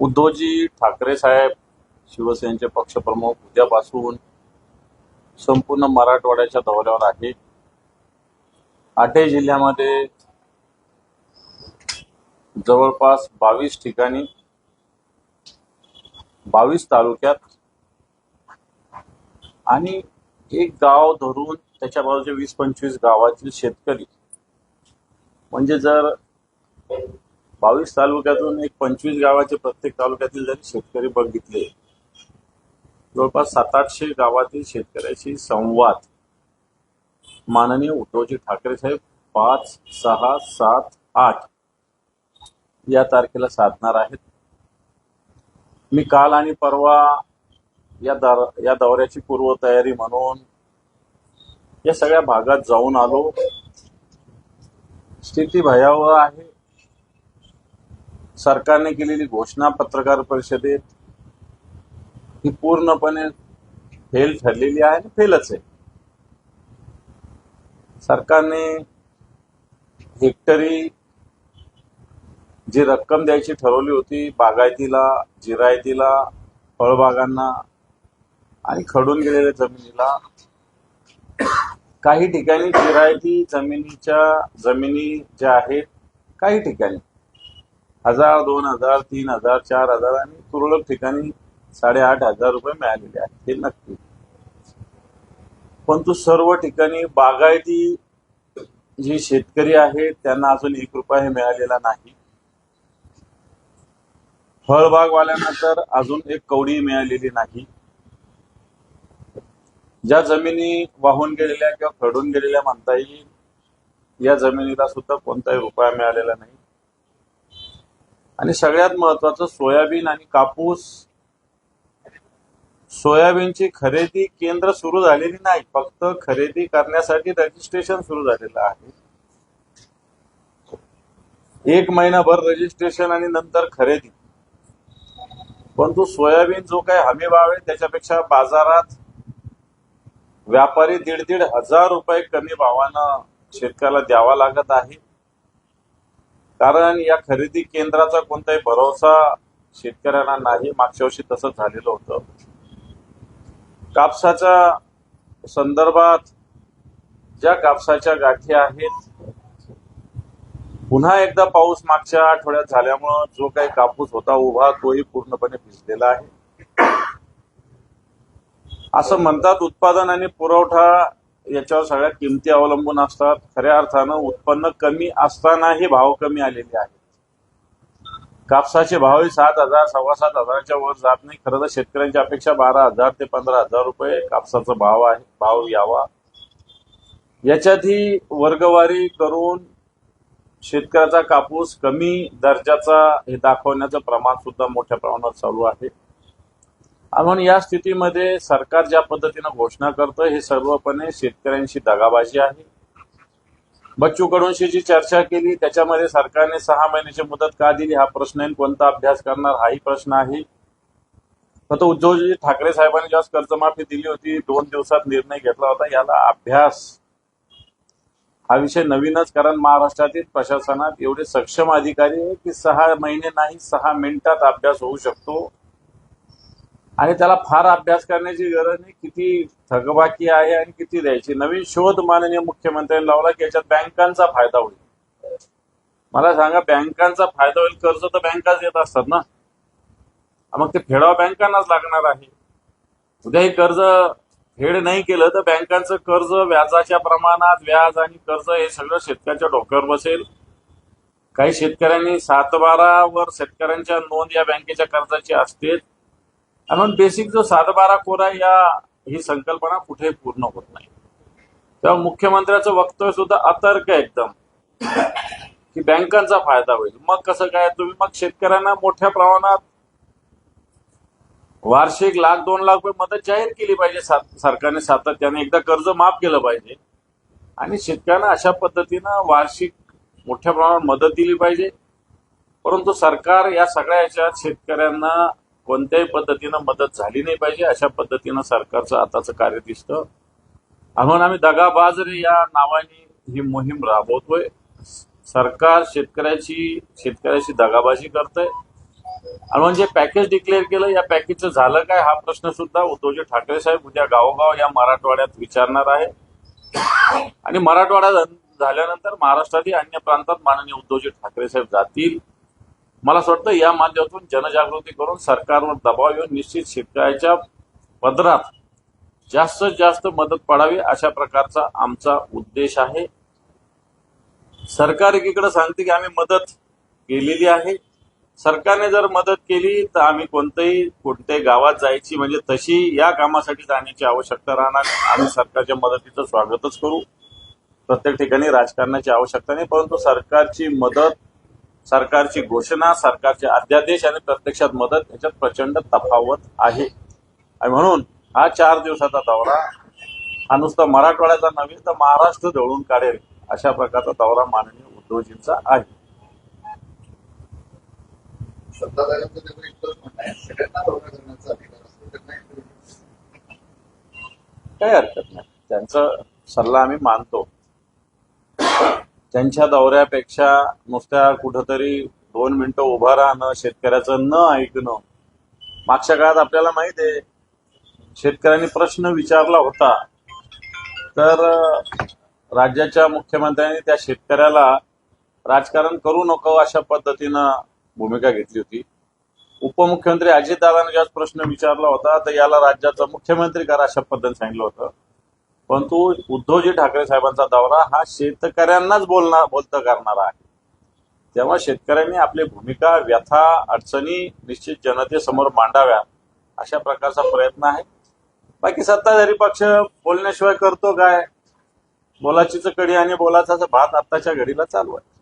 उद्धवजी ठाकरे साहेब शिवसेनेचे पक्षप्रमुख उद्यापासून संपूर्ण मराठवाड्याच्या दौऱ्यावर आहे. आठही जिल्ह्यामध्ये जवळपास बावीस ठिकाणी बावीस तालुक्यात आणि एक गाव धरून त्याच्या बाजूचे वीस पंचवीस गावातील शेतकरी. म्हणजे जर बावीस तालुक्यातून एक पंचवीस गावाचे प्रत्येक तालुक्यातील जरी शेतकरी बघितले जवळपास सात आठशे गावातील शेतकऱ्याशी संवाद. माननीय उद्धवजी ठाकरे साहेब पाच सहा सात आठ या तारखेला साधणार आहेत. मी काल आणि परवा या दर या दौऱ्याची पूर्वतयारी म्हणून या सगळ्या भागात जाऊन आलो. स्थिती भयावह आहे. सरकारने केलेली घोषणा पत्रकार परिषदेत ही पूर्णपणे फेल ठरलेली आहे आणि फेलच आहे. सरकारने हेक्टरी जी रक्कम द्यायची ठरवली होती बागायतीला जिरायतीला फळबागांना आणि खडून गेलेल्या जमिनीला काही ठिकाणी जिरायती जमिनीच्या जमिनी ज्या आहेत काही ठिकाणी. हजार दोन हजार तीन हजार चार हजार आणि तुरळक ठिकाणी साडेआठ हजार रुपये मिळालेले आहेत. हे नक्की. परंतु सर्व ठिकाणी बागायती जी शेतकरी आहेत त्यांना अजून एक रुपया हे मिळालेला नाही. फळबागवाल्यांना तर अजून एक कवडी मिळालेली नाही. ज्या जमिनी वाहून गेलेल्या किंवा खडून गेलेल्या म्हणता येईल या जमिनीला सुद्धा कोणताही रुपया मिळालेला नाही. आणि सगळ्यात महत्वाचं सोयाबीन आणि कापूस. सोयाबीनची खरेदी केंद्र सुरू झालेली नाही फक्त खरेदी करण्यासाठी रजिस्ट्रेशन सुरू झालेलं आहे. एक महिनाभर रजिस्ट्रेशन आणि नंतर खरेदी. परंतु सोयाबीन जो काही हमी भाव आहे त्याच्यापेक्षा बाजारात व्यापारी दीड दीड हजार रुपये कमी भावानं शेतकऱ्याला द्यावा लागत आहे. कारण या खरेदी केंद्राचा कोणताही भरोसा शेतकऱ्यांना नाही. मागच्या वर्षी तसंच झालेलं होतं. कापसाच्या संदर्भात ज्या कापसाच्या गाठी आहेत पुन्हा एकदा पाऊस मागच्या आठवड्यात झाल्यामुळं जो काही कापूस होता उभा तोही पूर्णपणे भिजलेला आहे. असं म्हणतात उत्पादन आणि पुरवठा याच्यावर सगळ्या किमती अवलंबून असतात. खऱ्या अर्थानं उत्पन्न कमी असतानाही भाव कमी आलेले आहेत. कापसाचे भावही सात हजार सव्वा सात हजाराच्या वर जात नाही. खरं तर शेतकऱ्यांच्या अपेक्षा बारा हजार ते पंधरा हजार रुपये कापसाचा भाव आहे. भाव यावा. याच्यातही वर्गवारी करून शेतकऱ्याचा कापूस कमी दर्जाचा हे दाखवण्याचं प्रमाण सुद्धा मोठ्या प्रमाणात चालू आहे. म्हणून या स्थितीमध्ये सरकार ज्या पद्धतीनं घोषणा करतं हे सर्वपणे शेतकऱ्यांशी दगाबाजी आहे. बच्चू कडूंशी जी चर्चा केली त्याच्यामध्ये सरकारने सहा महिन्याची मुदत का दिली हा प्रश्न आहे. कोणता अभ्यास करणार हाही प्रश्न आहे. फक्त उद्धवजी ठाकरे साहेबांनी ज्यावेळेस कर्जमाफी दिली होती दोन दिवसात निर्णय घेतला होता याला अभ्यास. हा विषय नवीनच कारण महाराष्ट्रातील प्रशासनात एवढे सक्षम अधिकारी आहे की सहा महिने नाही सहा मिनिटात अभ्यास होऊ शकतो. आणि त्याला फार अभ्यास करण्याची गरज नाही. किती थकबाकी आहे आणि किती द्यायची. नवीन शोध माननीय मुख्यमंत्र्यांनी लावला की याच्यात बँकांचा फायदा होईल. मला सांगा बँकांचा फायदा होईल कर्ज तर बँकाच येत असतात ना? मग ते फेडावा बँकांनाच लागणार आहे. उद्या हे कर्ज फेड नाही केलं तर बँकांचं कर्ज व्याजाच्या प्रमाणात व्याज आणि कर्ज हे सगळं शेतकऱ्याच्या डोक्यावर बसेल. काही शेतकऱ्यांनी सात शेतकऱ्यांच्या नोंद या बँकेच्या कर्जाची असते म्हणून बेसिक जो सातबारा कोरा या ही संकल्पना कुठेही पूर्ण होत नाही. तेव्हा मुख्यमंत्र्याचं वक्तव्य सुद्धा अतर्क आहे एकदम. की बँकांचा फायदा होईल. मग कसं काय? तुम्ही मग शेतकऱ्यांना मोठ्या प्रमाणात वार्षिक लाख दोन लाख रुपये मदत जाहीर केली पाहिजे सरकारने सातत्याने. एकदा कर्ज माफ केलं पाहिजे. आणि शेतकऱ्यांना अशा पद्धतीनं वार्षिक मोठ्या प्रमाणात मदत दिली पाहिजे. परंतु सरकार या सगळ्या याच्यात शेतकऱ्यांना कोणत्याही पद्धतीनं मदत झाली नाही पाहिजे अशा पद्धतीनं सरकारचं आताचं कार्य दिसतं. आणि म्हणून आम्ही दगाबाजरे या नावाने ही मोहीम राबवतोय. सरकार शेतकऱ्याची शेतकऱ्याची दगाबाजी करतंय. आणि म्हणजे पॅकेज डिक्लेअर केलं या पॅकेजचं झालं काय हा प्रश्न सुद्धा उद्धवजी ठाकरे साहेब उद्या गावोगाव या मराठवाड्यात विचारणार आहे. आणि मराठवाडा झाल्यानंतर महाराष्ट्रातील अन्य प्रांतात माननीय उद्धवजी ठाकरे साहेब जातील. मला असं वाटतं या माध्यमातून जनजागृती करून सरकारवर दबाव येऊन निश्चित शेतकऱ्याच्या पदरात जास्तीत जास्त मदत पडावी अशा प्रकारचा आमचा उद्देश आहे. सरकार एकीकडे सांगते की आम्ही मदत केलेली आहे. सरकारने जर मदत केली तर आम्ही कोणत्याही कोणत्याही गावात जायची म्हणजे तशी या कामासाठी जाण्याची आवश्यकता राहणार. नाही. आम्ही सरकारच्या मदतीचं स्वागतच करू. प्रत्येक ठिकाणी राजकारणाची आवश्यकता नाही परंतु सरकारची मदत सरकारची घोषणा सरकारचे अध्यादेश आणि प्रत्यक्षात मदत याच्यात प्रचंड तफावत आहे. आणि म्हणून हा चार दिवसाचा दौरा हा नुसता मराठवाड्याचा नव्हे तर महाराष्ट्र दळून काढेल अशा प्रकारचा दौरा माननीय उद्धवजींचा आहे. काही हरकत नाही. त्यांचा सल्ला आम्ही मानतो. त्यांच्या दौऱ्यापेक्षा नुसत्या कुठंतरी दोन मिनिटं उभं राहणं शेतकऱ्याचं न ऐकणं. मागच्या काळात आपल्याला माहीत आहे शेतकऱ्यांनी प्रश्न विचारला होता. तर राज्याच्या मुख्यमंत्र्यांनी त्या शेतकऱ्याला राजकारण करू नको अशा पद्धतीनं भूमिका घेतली होती. उपमुख्यमंत्री अजितदादांनी ज्यावेळेस प्रश्न विचारला होता तर याला राज्याचा मुख्यमंत्री करा अशा पद्धतीने सांगितलं होतं. परंतु उद्धवजी ठाकरे साहेबांचा दौरा हा शेतकऱ्यांनाच बोलणार बोलतं करणारा आहे. तेव्हा शेतकऱ्यांनी आपली भूमिका व्यथा अडचणी निश्चित जनतेसमोर मांडाव्या अशा प्रकारचा प्रयत्न आहे. बाकी सत्ताधारी पक्ष बोलण्याशिवाय करतो काय? बोलाचीच कडी आणि बोलाचा भात आत्ताच्या घडीला चालू आहे.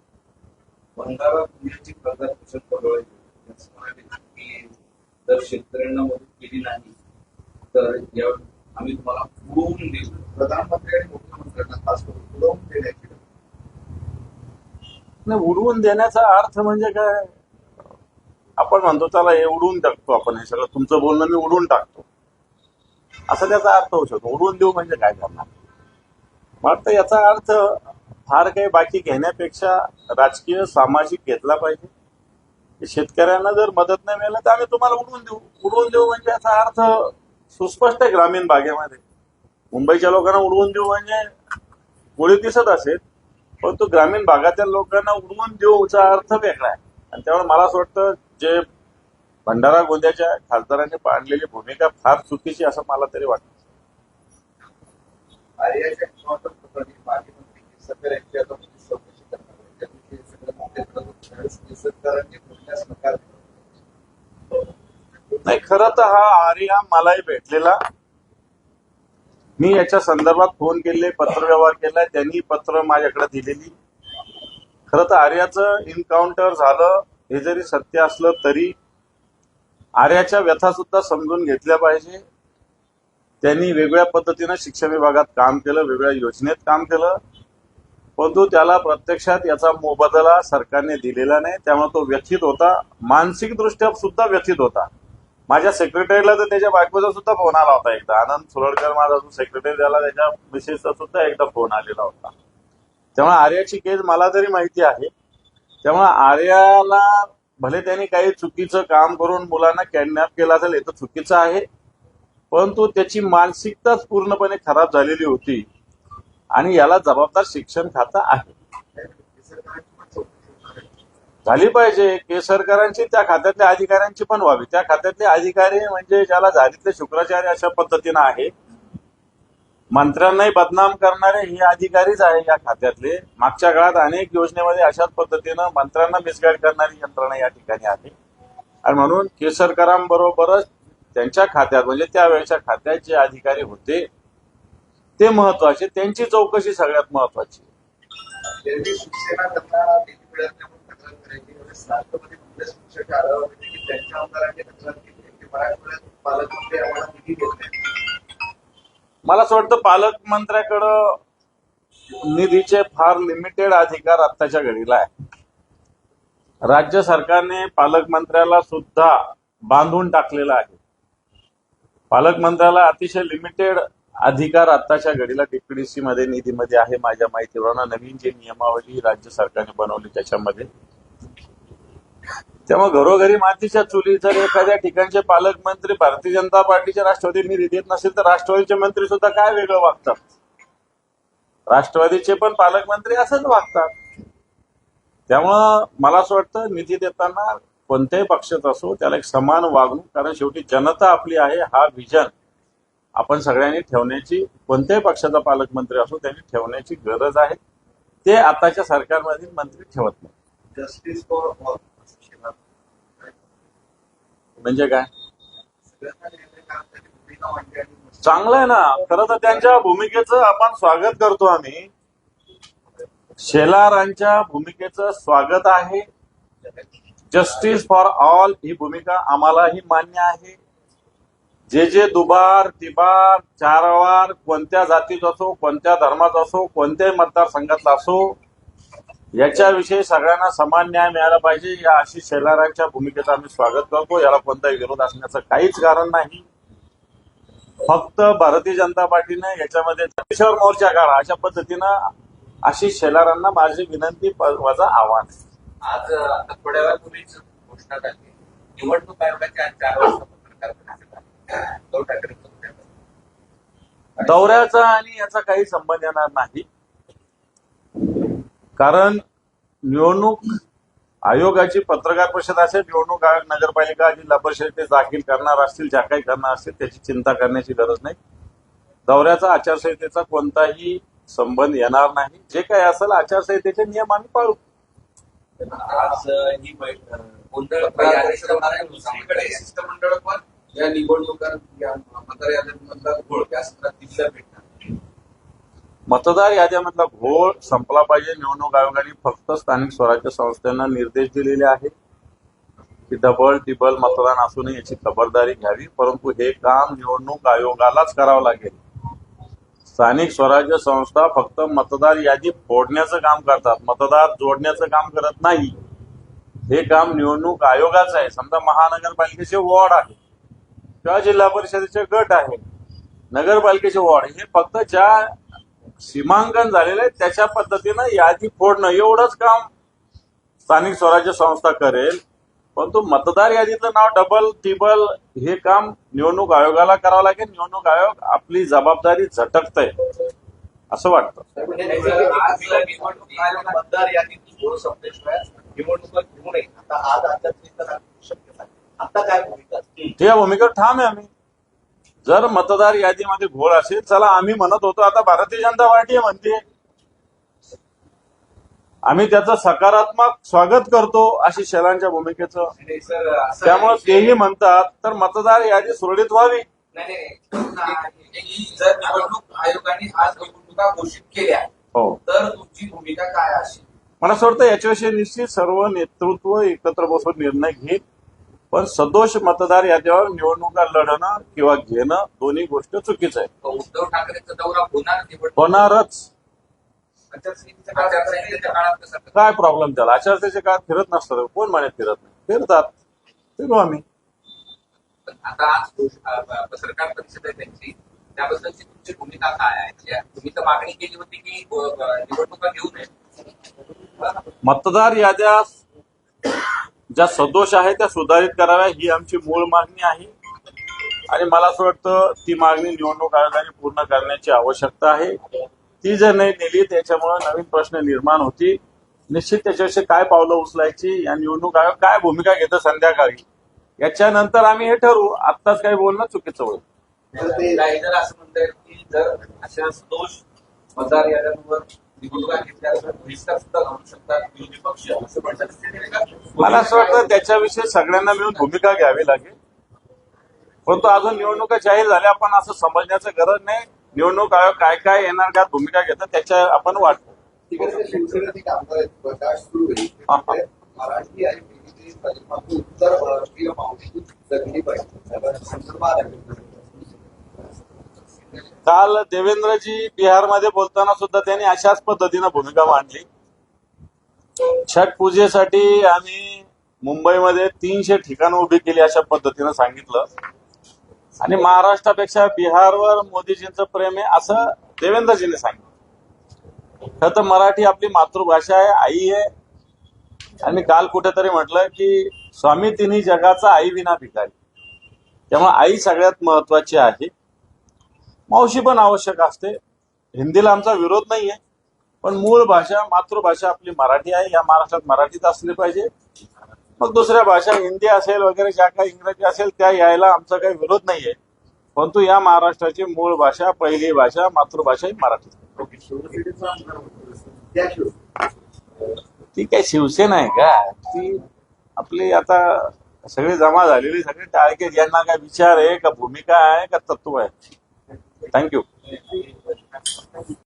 जर शेतकऱ्यांना मदत केली नाही तर या आम्ही तुम्हाला उडवून देऊ. प्रधानमंत्री आणि मुख्यमंत्र्यांना खास करून पुरवून देण्याची नाही उडवून देण्याचा अर्थ म्हणजे काय? आपण म्हणतो त्याला हे उडवून टाकतो आपण हे सगळं तुमचं बोलणं मी उडवून टाकतो. असा त्याचा अर्थ होऊ शकतो. उडवून देऊ म्हणजे काय करणार? वाटतं याचा अर्थ फार काही बाकी घेण्यापेक्षा राजकीय सामाजिक घेतला पाहिजे. शेतकऱ्यांना जर मदत नाही मिळालं तर आम्ही तुम्हाला उडवून देऊ. उडवून देऊ म्हणजे याचा अर्थ सुस्पष्ट आहे ग्रामीण भागेमध्ये मुंबईच्या लोकांना उडवून देऊ म्हणजे गोळी दिसत असेल परंतु ग्रामीण भागातील लोकांना उडवून देऊचा अर्थ वेगळा आहे. आणि त्यामुळे मला असं वाटतं जे भंडारा गोंद्याच्या खासदारांनी पाळलेली भूमिका फार चुकीची असं मला तरी वाटतं. आर्याच्या चौकशी नाही खरं तर हा आर्या मलाही भेटलेला. मी याच्या संदर्भात फोन केले पत्रव्यवहार केलाय त्यांनी पत्र माझ्याकडे दिलेली. खरं तर आर्याचं इन्काउंटर झालं हे जरी सत्य असलं तरी आर्याच्या व्यथा सुद्धा समजून घेतल्या पाहिजे. त्यांनी वेगळ्या पद्धतीनं शिक्षण विभागात काम केलं वेगळ्या योजनेत काम केलं. परंतु त्याला प्रत्यक्षात याचा मोबदला सरकारने दिलेला नाही त्यामुळे तो व्यथित होता. मानसिकदृष्ट्या सुद्धा व्यथित होता. माझ्या सेक्रेटरीला तर त्याच्या बायकोचा सुद्धा फोन आला होता एकदा. आनंद सुरळकर माझा जो सेक्रेटरी झाला त्याच्या मिसेसचा सुद्धा एकदा फोन आलेला होता. त्यामुळे आर्याची केस मला तरी माहिती आहे. त्यामुळे आर्याला भले त्यांनी काही चुकीचं काम करून मुलांना कॅडनॅप केलं असेल हे तर चुकीचं आहे. परंतु त्याची मानसिकताच पूर्णपणे खराब झालेली होती. आणि याला जबाबदार शिक्षण खातं आहे केसरकरांची पण चौकशी होणार आहे. झाली पाहिजे. के सरकारांची त्या खात्यातल्या अधिकाऱ्यांची पण व्हावी. त्या खात्यातले अधिकारी म्हणजे ज्याला झालीतले शुक्राचार्य अशा पद्धतीनं आहे. मंत्र्यांनाही बदनाम करणारे हे अधिकारीच आहे या खात्यातले. मागच्या काळात अनेक योजनेमध्ये अशाच पद्धतीनं मंत्र्यांना मिसगाईड करणारी यंत्रणा या ठिकाणी आहे. आणि म्हणून केसरकरांबरोबरच त्यांच्या खात्यात म्हणजे त्यावेळेच्या खात्यात जे अधिकारी होते ते महत्त्वाचे. त्यांची चौकशी सगळ्यात महत्वाची काँग्रेस त्यांच्या आमदारांनी तक्रार केली की मराठवाड्यात पालकमंत्री आम्हाला निधी देत मला असं वाटतं पालकमंत्र्याकडं निधीचे फार लिमिटेड अधिकार आत्ताच्या घडीला आहे. राज्य सरकारने पालकमंत्र्याला सुद्धा बांधून टाकलेलं आहे. पालकमंत्र्याला अतिशय लिमिटेड अधिकार आत्ताच्या घडीला डीपीडीसी मध्ये निधीमध्ये आहे. माझ्या माहितीवर नवीन जी नियमावली राज्य सरकारने बनवली त्याच्यामध्ये त्यामुळे घरोघरी मातीच्या चुली जर एखाद्या ठिकाणचे पालकमंत्री भारतीय जनता पार्टीच्या राष्ट्रवादी निधी देत नसेल तर राष्ट्रवादीचे मंत्री सुद्धा काय वेगळं वागतात? राष्ट्रवादीचे पण पालकमंत्री असंच वागतात. त्यामुळं मला असं वाटतं निधी देताना कोणत्याही पक्षात असो त्याला एक समान वागणूक कारण शेवटी जनता आपली आहे हा विजन आपण सगळ्यांनी ठेवण्याची कोणत्याही पक्षाचा पालकमंत्री असो त्यांनी ठेवण्याची गरज आहे. ते आताच्या सरकारमधील मंत्री ठेवत नाही जस्टिस फॉर ऑल म्हणजे काय? चांगलं आहे ना. खरं तर त्यांच्या भूमिकेचं आपण स्वागत करतो आम्ही. शेलारांच्या भूमिकेचं स्वागत आहे. जस्टिस फॉर ऑल ही भूमिका आम्हालाही मान्य आहे. जे जे दुबार तिबार चारवार कोणत्या जातीचा असो कोणत्या धर्माचा असो कोणत्याही मतदारसंघातला असो याच्याविषयी सगळ्यांना समान न्याय मिळाला पाहिजे या आशिष शेलारांच्या भूमिकेचं आम्ही स्वागत करतो याला कोणताही विरोध असण्याचं काहीच कारण नाही फक्त भारतीय जनता पार्टीने याच्यामध्ये देशावर मोर्चा काढा अशा पद्धतीनं आशिष शेलारांना माझी विनंती वजा आव्हान आहे. आज थोड्या वेळापूर्वीच घोषणा झाली निवडणूक आयोगाच्या आज चार वाजता पत्रकार परिषद आहे. उद्धव ठाकरेंचं उद्या. दौऱ्याचा आणि याचा काही संबंध येणार नाही कारण निवडणूक आयोगाची पत्रकार परिषद असेल निवडणूक आयोग नगरपालिका जिल्हा परिषद ते दाखल करणार असतील ज्या काही करणार असतील त्याची चिंता करण्याची गरज नाही. दौऱ्याचा आचारसंहितेचा कोणताही संबंध येणार नाही. जे काही असेल आचारसंहितेचे नियम आम्ही पाळू. आज ही दुसरीकडे शिष्टमंडळ पण या निवडणुका मतदार याद्यांमधला घोळ सत्रात भेटणार. मतदार याद्यामधला घोळ संपला पाहिजे. निवडणूक आयोगाने फक्त स्थानिक स्वराज्य संस्थांना निर्देश दिलेले आहेत की डबल टिबल मतदान असू नये याची खबरदारी घ्यावी. परंतु हे काम निवडणूक आयोगालाच करावं लागेल. स्थानिक स्वराज्य संस्था फक्त मतदार यादी फोडण्याचं काम करतात. मतदार जोडण्याचं काम करत नाही. हे काम निवडणूक आयोगाचं आहे. समजा महानगरपालिकेचे वॉर्ड आहे किंवा जिल्हा परिषदेचे गट आहे नगरपालिकेचे वॉर्ड हे फक्त ज्या सीमांकन झालेलं आहे. त्याच्या पद्धतीनं यादी फोडणं एवढंच काम स्थानिक स्वराज्य संस्था करेल. परंतु मतदार यादीचं नाव डबल टिबल हे काम निवडणूक आयोगाला करावं लागेल. निवडणूक आयोग आपली जबाबदारी झटकतंय असं वाटतं. काय भूमिका भूमिकेवर ठाम आहे आम्ही. जर मतदार यादीमध्ये घोळ असेल चला आम्ही म्हणत होतो आता भारतीय जनता पार्टी म्हणते. आम्ही त्याचं सकारात्मक स्वागत करतो अशी शेलांच्या भूमिकेचं. त्यामुळे. तेही म्हणतात तर मतदार यादी सुरळीत व्हावी. जर निवडणूक आयोगाने आज निवडणुका घोषित केल्या हो. तर तुमची भूमिका काय असेल? मला असं वाटतं याच्याविषयी निश्चित सर्व नेतृत्व एकत्र बसून निर्णय घेईल. पण सदोष मतदार याद्यावर निवडणुका लढणं किंवा घेणं दोन्ही गोष्ट चुकीचं आहे. उद्धव ठाकरेंचा दौरा होणार निवडणूक होणारच. आचारसंहितेच्या काळात आचारसंहितेच्या काळात कसं करणार? काय प्रॉब्लेम त्याला आचारसंहितेच्या काळात फिरत नसतं कोण म्हणे फिरत नाही? फिरतात. फिरू आम्ही. पण आता आज घोष- अ, प- पत्रकार परिषद आहे त्यांची. त्याबद्दलची तुमची भूमिका काय आहे? म्हणजे तुम्ही तर मागणी केली होती की अ, निवडणुका घेऊ नये. मतदार याद्या ज्या सदोष आहे त्या सुधारित कराव्या ही आमची मूळ मागणी आहे. आणि मला असं वाटतं ती मागणी निवडणूक आयोगाने पूर्ण करण्याची आवश्यकता आहे. ती जर नाही नेली त्याच्यामुळे नवीन प्रश्न निर्माण होती निश्चित त्याच्याविषयी काय पावलं उचलायची या निवडणूक आयोग काय भूमिका घेतं संध्याकाळी याच्यानंतर आम्ही हे ठरवू. आत्ताच काही बोलणं चुकीचं होईल. असं म्हणता येईल की जर अशा सदोष मतदार याद्यांवर निवडणुका घेतल्या तर बहिष्कार सुद्धा घालू शकतात विरोधी पक्ष असं म्हणतात स्थिती आहे का? मला असं वाटतं त्याच्याविषयी सगळ्यांना मिळून भूमिका घ्यावी लागेल. परंतु अजून निवडणुका जाहीर झाल्या आपण असं समजण्याचं गरज नाही. निवडणूक आयोग काय काय येणार काय भूमिका घेतात त्याच्या आपण वाट तिकडे शिवसेनेचे कामगार काल देवेंद्रजी बिहारमध्ये बोलताना सुद्धा त्यांनी अशाच पद्धतीनं भूमिका मांडली. छठ पूजेसाठी आम्ही मुंबईमध्ये तीनशे ठिकाणं उभी केली अशा पद्धतीनं सांगितलं. आणि महाराष्ट्रापेक्षा बिहारवर मोदीजींचं प्रेम आहे असं देवेंद्रजीने सांगितलं. खर तर मराठी आपली मातृभाषा आहे आई आहे. आणि मी काल कुठेतरी म्हटलं की स्वामी तिन्ही जगाचा आई विना भिकारी. त्यामुळे आई सगळ्यात महत्वाची आहे. मावशी पण आवश्यक असते. हिंदीला आमचा विरोध नाहीये. पण मूळ भाषा मातृभाषा आपली मराठी आहे. या महाराष्ट्रात मराठीच असली पाहिजे. मग दुसऱ्या भाषा हिंदी असेल वगैरे ज्या काही इंग्रजी असेल त्या यायला आमचा काही विरोध नाहीये. परंतु या महाराष्ट्राची मूळ भाषा पहिली भाषा मातृभाषा ही मराठी. ती काही शिवसेना आहे का? ती आपली आता सगळी जमा झालेली सगळी टाळके यांना काय विचार आहे का भूमिका आहे का तत्व आहे? Thank you.